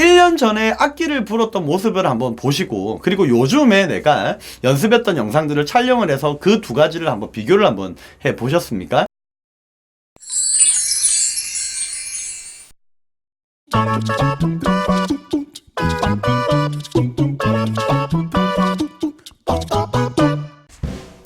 1년 전에 악기를 불었던 모습을 한번 보시고 그리고 요즘에 내가 연습했던 영상들을 촬영을 해서 그 두 가지를 한번 비교를 한번 해 보셨습니까?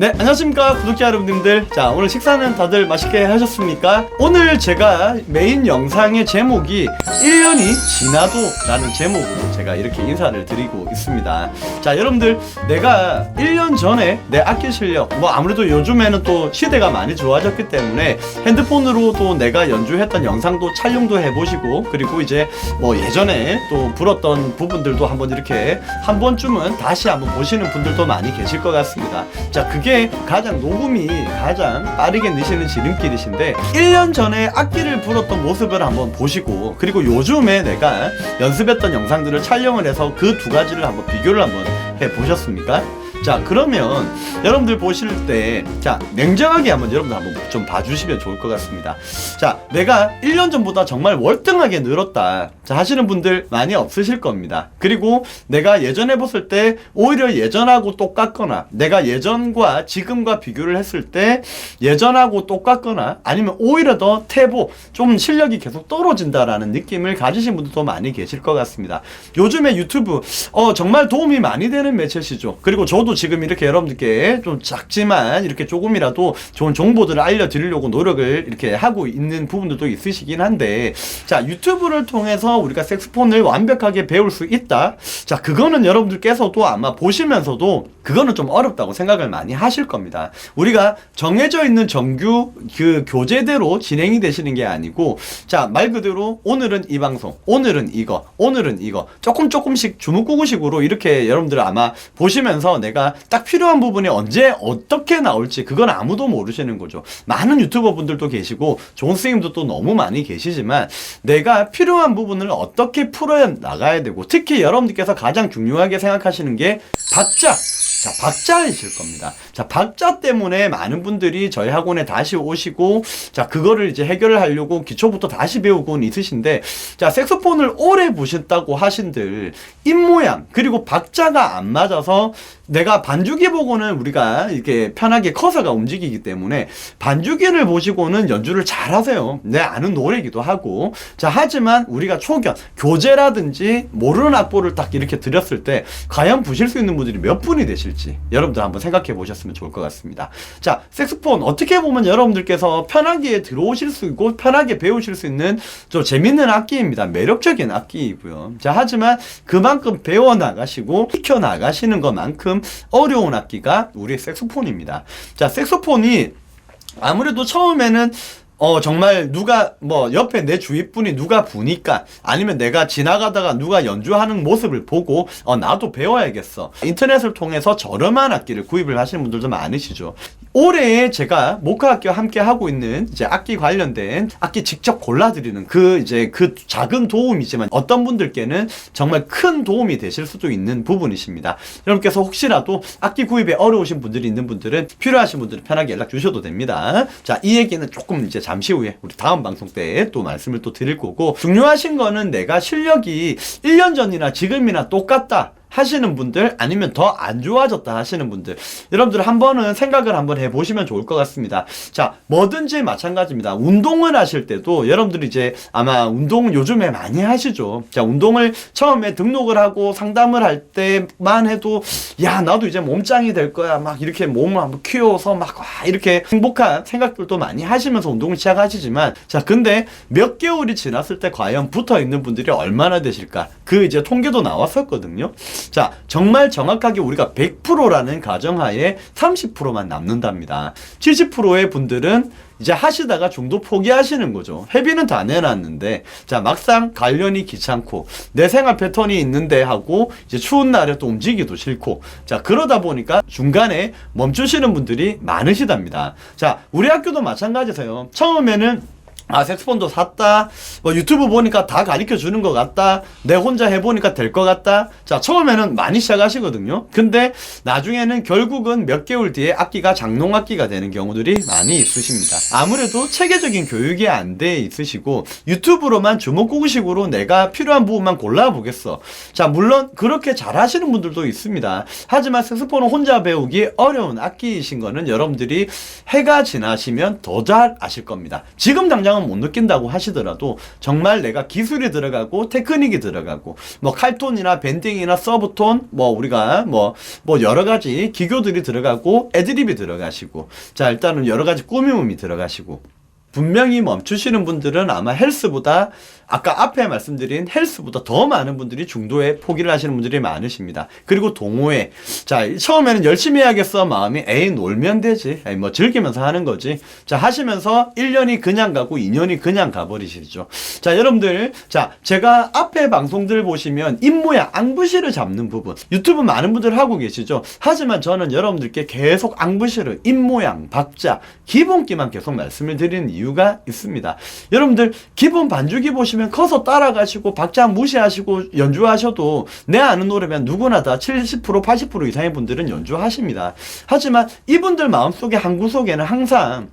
네, 안녕하십니까 구독자 여러분들. 자, 오늘 식사는 다들 맛있게 하셨습니까? 오늘 제가 메인 영상의 제목이 1년이 지나도 라는 제목으로 제가 이렇게 인사를 드리고 있습니다. 자, 여러분들, 내가 1년 전에 내 악기 실력, 뭐 아무래도 요즘에는 또 시대가 많이 좋아졌기 때문에 핸드폰으로도 내가 연주했던 영상도 촬영도 해보시고, 그리고 이제 뭐 예전에 또 불었던 부분들도 한번 이렇게 한 번쯤은 다시 한번 보시는 분들도 많이 계실 것 같습니다. 자, 그게 가장 녹음이 가장 빠르게 느시는 지름길이신데 1년 전에 악기를 불었던 모습을 한번 보시고 그리고 요즘에 내가 연습했던 영상들을 촬영을 해서 그 두 가지를 한번 비교를 한번 해 보셨습니까? 자 그러면 여러분들 보실 때 자 냉정하게 한번 여러분들 한번 좀 봐주시면 좋을 것 같습니다. 자 내가 1년 전보다 정말 월등하게 늘었다. 자 하시는 분들 많이 없으실 겁니다. 그리고 내가 예전에 봤을 때 오히려 예전하고 똑같거나 내가 예전과 지금과 비교를 했을 때 예전하고 똑같거나 아니면 오히려 더 태보 좀 실력이 계속 떨어진다라는 느낌을 가지신 분들도 많이 계실 것 같습니다. 요즘에 유튜브 어 정말 도움이 많이 되는 매체시죠. 그리고 저도 지금 이렇게 여러분들께 좀 작지만 이렇게 조금이라도 좋은 정보들을 알려드리려고 노력을 이렇게 하고 있는 부분들도 있으시긴 한데 자 유튜브를 통해서 우리가 색스폰을 완벽하게 배울 수 있다. 자 그거는 여러분들께서도 아마 보시면서도 그거는 좀 어렵다고 생각을 많이 하실 겁니다 우리가 정해져 있는 정규 그 교재대로 진행이 되시는 게 아니고 자 말 그대로 오늘은 이 방송 오늘은 이거 오늘은 이거 조금 조금씩 주무꾸구식으로 이렇게 여러분들 아마 보시면서 내가 딱 필요한 부분이 언제 어떻게 나올지 그건 아무도 모르시는 거죠. 많은 유튜버 분들도 계시고 좋은 선생님도 또 너무 많이 계시지만 내가 필요한 부분을 어떻게 풀어 나가야 되고 특히 여러분들께서 가장 중요하게 생각하시는 게 박자 자, 박자이실 겁니다. 자, 박자 때문에 많은 분들이 저희 학원에 다시 오시고, 자, 그거를 이제 해결을 하려고 기초부터 다시 배우고는 있으신데, 자, 색소폰을 오래 보셨다고 하신들, 입모양, 그리고 박자가 안 맞아서 내가 반주기 보고는 우리가 이렇게 편하게 커서가 움직이기 때문에 반주기를 보시고는 연주를 잘 하세요. 내 아는 노래이기도 하고. 자, 하지만 우리가 초견, 교재라든지 모르는 악보를 딱 이렇게 드렸을 때, 과연 부실 수 있는 분들이 몇 분이 되실지 여러분들 한번 생각해 보셨으면 좋을 것 같습니다. 자, 색스폰 어떻게 보면 여러분들께서 편하게 들어오실 수 있고 편하게 배우실 수 있는 좀 재밌는 악기입니다. 매력적인 악기이고요. 자, 하지만 그만큼 배워 나가시고 익혀 나가시는 것만큼 어려운 악기가 우리 색소폰입니다. 자, 색소폰이 아무래도 처음에는 어 정말 누가 뭐 옆에 내 주위 분이 누가 부니까 아니면 내가 지나가다가 누가 연주하는 모습을 보고 어 나도 배워야겠어. 인터넷을 통해서 저렴한 악기를 구입을 하시는 분들도 많으시죠 올해 제가 목화학교와 함께 하고 있는 이제 악기 관련된 악기 직접 골라드리는 그 이제 그 작은 도움이지만 어떤 분들께는 정말 큰 도움이 되실 수도 있는 부분이십니다. 여러분께서 혹시라도 악기 구입에 어려우신 분들이 있는 분들은 필요하신 분들은 편하게 연락 주셔도 됩니다. 자 이 얘기는 조금 이제 잠시 후에 우리 다음 방송 때 또 말씀을 또 드릴 거고 중요하신 거는 내가 실력이 1년 전이나 지금이나 똑같다 하시는 분들 아니면 더 안 좋아졌다 하시는 분들. 여러분들 한 번은 생각을 한번 해보시면 좋을 것 같습니다. 자 뭐든지 마찬가지입니다. 운동을 하실 때도 여러분들이 이제 아마 운동 요즘에 많이 하시죠. 자 운동을 처음에 등록을 하고 상담을 할 때만 해도 야 나도 이제 몸짱이 될 거야. 막 이렇게 몸을 한번 키워서 막 와, 이렇게 행복한 생각들도 많이 하시면서 운동을 시작하시지만 자 근데 몇 개월이 지났을 때 과연 붙어 있는 분들이 얼마나 되실까? 그 이제 통계도 나왔었거든요 자, 정말 정확하게 우리가 100%라는 가정하에 30%만 남는답니다. 70%의 분들은 이제 하시다가 중도 포기하시는 거죠. 회비는 다 내놨는데, 자, 막상 관련이 귀찮고, 내 생활 패턴이 있는데 하고, 이제 추운 날에 또 움직이기도 싫고, 자, 그러다 보니까 중간에 멈추시는 분들이 많으시답니다. 자, 우리 학교도 마찬가지세요. 처음에는 아, 색스폰도 샀다. 뭐 유튜브 보니까 다 가르쳐 주는 것 같다. 내 혼자 해보니까 될 것 같다. 자, 처음에는 많이 시작하시거든요. 근데 나중에는 결국은 몇 개월 뒤에 악기가 장롱 악기가 되는 경우들이 많이 있으십니다. 아무래도 체계적인 교육이 안 돼 있으시고 유튜브로만 주먹구구식으로 내가 필요한 부분만 골라보겠어. 자, 물론 그렇게 잘 하시는 분들도 있습니다. 하지만 색스폰은 혼자 배우기 어려운 악기이신 거는 여러분들이 해가 지나시면 더 잘 아실 겁니다. 지금 당장 은 못 느낀다고 하시더라도 정말 내가 기술이 들어가고 테크닉이 들어가고 뭐 칼톤이나 밴딩이나 서브톤 뭐 우리가 뭐뭐 여러 가지 기교들이 들어가고 애드립이 들어가시고 자 일단은 여러 가지 꾸밈음이 들어가시고 분명히 멈추시는 분들은 아마 헬스보다 아까 앞에 말씀드린 헬스보다 더 많은 분들이 중도에 포기를 하시는 분들이 많으십니다. 그리고 동호회. 자, 처음에는 열심히 해야겠어 마음이 에이 놀면 되지. 에이, 뭐 즐기면서 하는 거지. 자, 하시면서 1년이 그냥 가고 2년이 그냥 가버리시죠. 자, 여러분들. 자, 제가 앞에 방송들 보시면 입모양 앙부시를 잡는 부분. 유튜브 많은 분들 하고 계시죠. 하지만 저는 여러분들께 계속 앙부시를 입모양, 박자, 기본기만 계속 말씀을 드리는 이유가 있습니다. 여러분들 기본 반주기 보시면 커서 따라가시고 박자 무시하시고 연주하셔도 내 아는 노래면 누구나 다 70% 80% 이상의 분들은 연주하십니다. 하지만 이분들 마음속에 한 구석에는 항상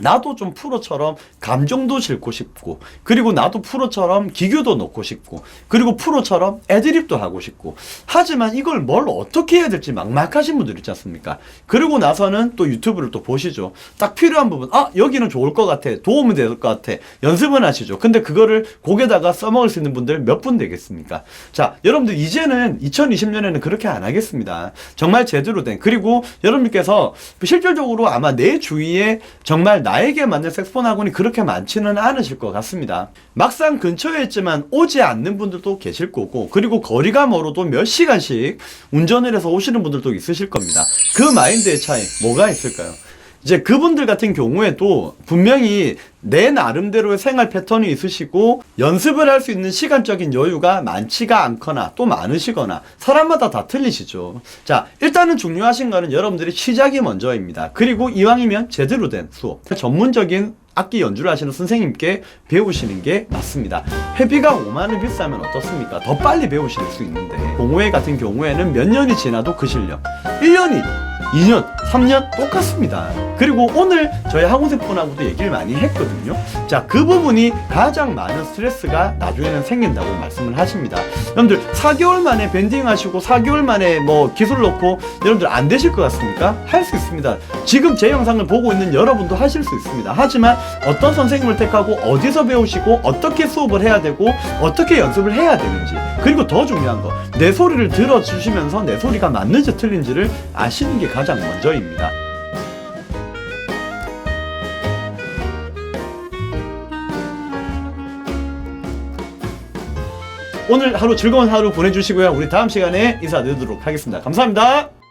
나도 좀 프로처럼 감정도 싣고 싶고 그리고 나도 프로처럼 기교도 넣고 싶고 그리고 프로처럼 애드립도 하고 싶고. 하지만 이걸 뭘 어떻게 해야 될지 막막하신 분들 있지 않습니까? 그리고 나서는 또 유튜브를 또 보시죠. 딱 필요한 부분 아 여기는 좋을 것 같아 도움이 될 것 같아 연습은 하시죠. 근데 그거를 곡에다가 써먹을 수 있는 분들 몇 분 되겠습니까? 자 여러분들 이제는 2020년에는 그렇게 안 하겠습니다. 정말 제대로 된 그리고 여러분께서 실질적으로 아마 내 주위에 정말 나에게 맞는 색스폰 학원이 그렇게 많지는 않으실 것 같습니다. 막상 근처에 있지만 오지 않는 분들도 계실 거고 그리고 거리가 멀어도 몇 시간씩 운전을 해서 오시는 분들도 있으실 겁니다. 그 마인드의 차이 뭐가 있을까요? 이제 그분들 같은 경우에도 분명히 내 나름대로의 생활 패턴이 있으시고 연습을 할 수 있는 시간적인 여유가 많지가 않거나 또 많으시거나 사람마다 다 틀리시죠. 자, 일단은 중요하신 거는 여러분들이 시작이 먼저입니다. 그리고 이왕이면 제대로 된 수업, 전문적인 악기 연주를 하시는 선생님께 배우시는 게 맞습니다. 회비가 5만 원 비싸면 어떻습니까? 더 빨리 배우실 수 있는데 동호회 같은 경우에는 몇 년이 지나도 그 실력 1년이 2년, 3년 똑같습니다. 그리고 오늘 저희 학원생분하고도 얘기를 많이 했거든요. 자, 그 부분이 가장 많은 스트레스가 나중에는 생긴다고 말씀을 하십니다. 여러분들 4개월 만에 밴딩 하시고 4개월 만에 뭐 기술 넣고 여러분들 안 되실 것 같습니까? 할 수 있습니다. 지금 제 영상을 보고 있는 여러분도 하실 수 있습니다. 하지만 어떤 선생님을 택하고 어디서 배우시고 어떻게 수업을 해야 되고 어떻게 연습을 해야 되는지 그리고 더 중요한 거 내 소리를 들어주시면서 내 소리가 맞는지 틀린지를 아시는 게 가장 먼저 입니다. 오늘 하루 즐거운 하루 보내주시고요. 우리 다음 시간에 인사드리도록 하겠습니다. 감사합니다.